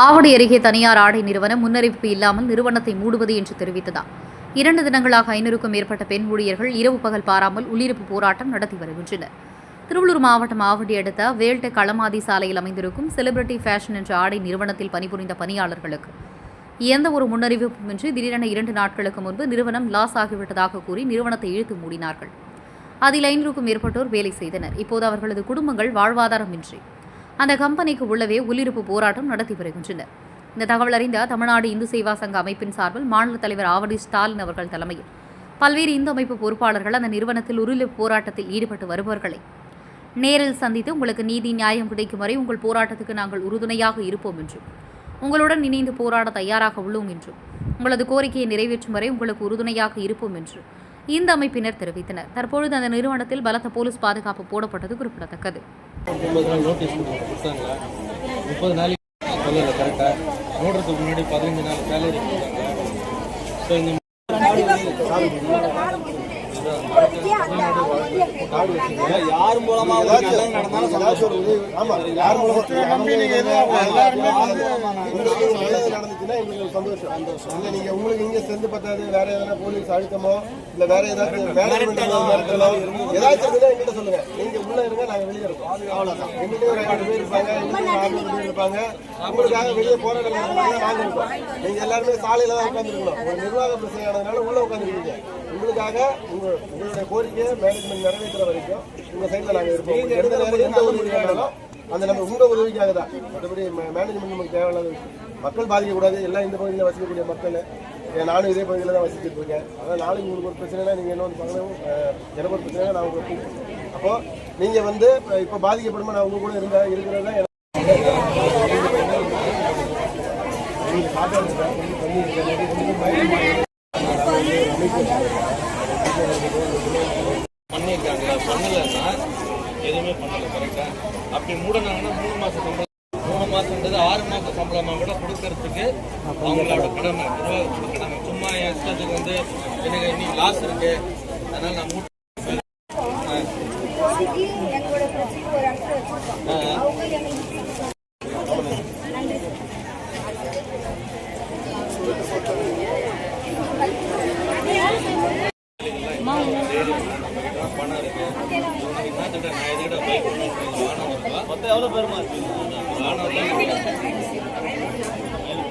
ஆவடி அருகே தனியார் ஆடை நிறுவனம் முன்னறிவிப்பு இல்லாமல் நிறுவனத்தை மூடுவது என்று தெரிவித்ததா இரண்டு தினங்களாக ஐநூறுக்கும் மேற்பட்ட பெண் ஊழியர்கள் இரவு பகல் பாராமல் உள்ளிருப்பு போராட்டம் நடத்தி வருகின்றனர். திருவள்ளூர் மாவட்டம் ஆவடி அடுத்த வேல்டெக் களமாதி சாலையில் அமைந்திருக்கும் செலிபிரிட்டி ஃபேஷன் என்ற ஆடை நிறுவனத்தில் பணிபுரிந்த பணியாளர்களுக்கு எந்த ஒரு முன்னறிவிப்புமின்றி திடீரென இரண்டு நாட்களுக்கு முன்பு நிறுவனம் லாஸ் ஆகிவிட்டதாக கூறி நிறுவனத்தை இழுத்து மூடினார்கள். அதில் ஐநூறுக்கும் மேற்பட்டோர் வேலை செய்தனர். இப்போது அவர்களது குடும்பங்கள் வாழ்வாதாரமின்றி. அந்த கம்பெனிக்கு உள்ளவே உள்ளிருப்பு போராட்டம் நடத்தி வருகின்றனர். இந்த தகவல் அறிந்த தமிழ்நாடு இந்து சேவா சங்க அமைப்பின் சார்பில் மாநில தலைவர் ஆவடி ஸ்டாலின் அவர்கள் தலைமையில் பல்வேறு இந்து அமைப்பு பொறுப்பாளர்கள் அந்த நிறுவனத்தில் உள்ளிருப்பு போராட்டத்தில் ஈடுபட்டு வருபவர்களை நேரில் சந்தித்து உங்களுக்கு நீதி நியாயம் கிடைக்கும் வரை உங்கள் போராட்டத்துக்கு நாங்கள் உறுதுணையாக இருப்போம் என்றும் உங்களுடன் இணைந்து போராட தயாராக உள்ளோம் என்றும் உங்களது கோரிக்கையை நிறைவேற்றும் வரை உங்களுக்கு உறுதுணையாக இருப்போம் என்று இந்த அமைப்பினர் தெரிவித்தனர். தற்பொழுது அந்த நிறுவனத்தில் பலத்த போலீஸ் பாதுகாப்பு போடப்பட்டது குறிப்பிடத்தக்கது. முப்பது நாள் நோட்டீஸ் கொடுத்தாங்க முப்பது நாளைக்கு சொல்லலை கரெக்டாக ஓடுறதுக்கு முன்னாடி பதினஞ்சு நாள் சேலரி கொடுத்தாங்க ஸோ இந்த யார் மூலமா? நடந்தாலும் சந்தோஷம். யார் உங்களுக்கு சந்தோஷம் நீங்க உங்களுக்கு இங்க சென்று பத்தாது வேற எதனா போலீஸ் அழுத்தமோ இல்ல வேற ஏதாச்சும் ஏதாச்சும் எங்கிட்ட சொல்லுங்க நீங்க உள்ள இருங்க நாங்க வெளியே இருக்கோம். அவ்வளவுதான். எங்கிட்ட ஒரு ஐநூறு பேர் இருப்பாங்க எங்கிட்ட ஆறுநூறு பேர் இருப்பாங்க. உங்களுக்காக வெளியே போராட்டம் நடத்துறதுக்கு நாங்க இருக்கோம் நீங்க எல்லாருமே சாலையில தான் உட்காந்துருக்கணும் ஒரு நிர்வாக பிரச்சனை ஆனதுனால உள்ள உட்காந்துருக்கீங்க உங்களுக்காக உங்க உங்களுடைய கோரிக்கையை மேனேஜ்மெண்ட் நிறைவேற்றுற வரைக்கும் உங்க சைட்ல நாங்க இருப்போம். எந்த நேரம் எந்த உதவி வேணாலும் அந்த நம்ம உங்க உதவிக்காக தான். மற்றபடி மேனேஜ்மெண்ட் நமக்கு தேவையில்லாத விஷயம். மக்கள் பாதிக்கக்கூடாது. எல்லாம் இந்த பகுதியில் வசிக்கக்கூடிய மக்கள். நானும் இதே பகுதியில் தான் வசிச்சுட்டு இருக்கேன். அதான் நாளைக்கு உங்களுக்கு ஒரு பிரச்சனைனா நீங்கள் என்ன வந்து பார்க்கணும்? எனக்கு ஒரு பிரச்சனை நான் உங்களுக்கு கூப்பிடுறேன். அப்போ நீங்கள் வந்து இப்போ பாதிக்கப்படுமா நான் உங்க கூட இருந்தா இருக்கிறது தான் எனக்கு பண்ணியிருக்காங்க பண்ணலைன்னா எதுவுமே பண்ணலை கரெக்டாக அப்படி மூடினாங்கன்னா மூணு மாதம் சம்பளம் மூணு மாதம்ன்றது ஆறு மாதம் சம்பளமாக கூட கொடுக்கறதுக்கு அவங்களோட கடமை நிர்வாகத்தோட கடமை. சும்மா என் இஷ்டத்துக்கு வந்து எனக்கு இன்னைக்கு லாஸ் இருக்கு. அதனால நான் பிரச்சனைக்கு எங்களோட பிரச்சனைக்கு ஒரு பேருமா இருக்கு